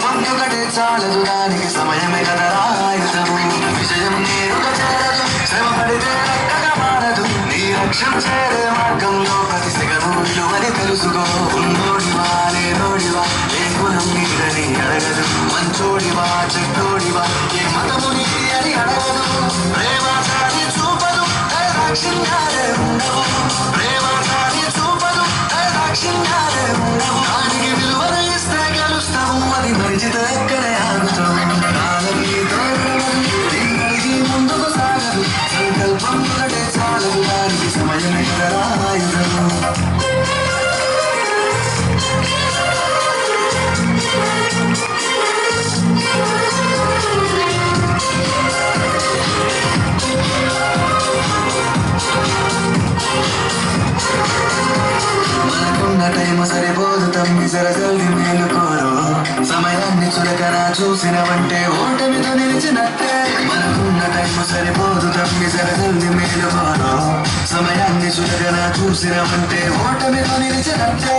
సంకల్పం చాలదు దానికి సమయమే కదరా ఆయుధము విజయం నేరుగా చేరదు శ్రమ పడితే లెక్కగా మారదు. నీ లక్ష్యం చేరే మార్గంలో ప్రతి సెగను అని తెలుసుకో. ఉన్నోడివా లేనోడివా ఏ గుణం నీడని అడగదు. మంచోడివా చెట్టు మనకున్న సరిపోదు తమ్మి సరసల్ది మేలుకోరు సమయాన్ని చులకన చూసినవంటే ఓటమితో నిలిచినట్టే. మనకున్న టైం సరిపోదు తమ్మి సరసల్ది మేలుకోరు సమయాన్ని చులకన చూసినవంటే ఓటమితో నిలిచినట్టే.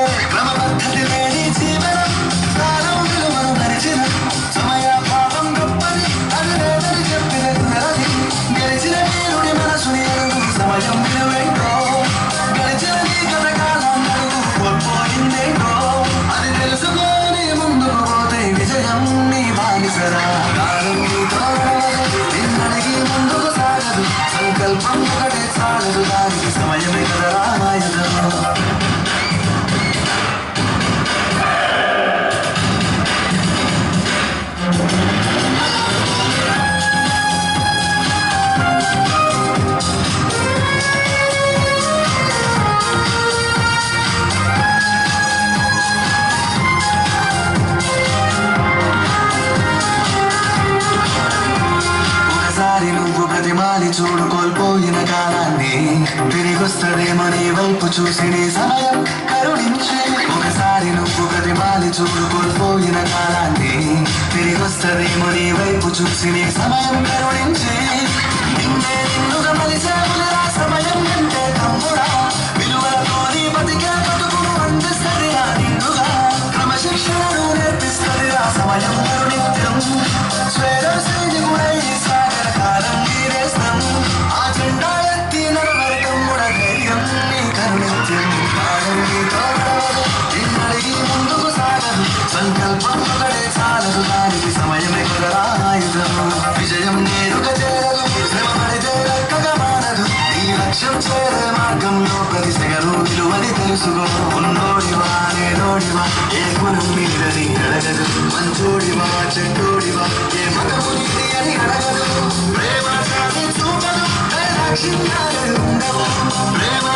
ఒకసారి నువ్వు బ్రతిమాలి చూడు కోల్పోయిన కాలాన్ని. తిరిగొస్తదేమో నీ వైపు చూసి నీ సమయం కరుణించి. ఒకసారి నువ్వు బ్రతిమాలి చూడు కోల్పోయిన కాలాన్ని. తిరిగొస్తదేమో నీ వైపు చూసి నీ సమయం కరుణించి. నిన్నే నిన్నుగా 어디 가수고 온놀이와 내 놀이와 예쁘는 미련이 가라가도 완조리와 짝돌이와 예 맞다 보니 그리안이 가라가도 왜 맞아 내 좁아도 내 당신 나를 온다고 왜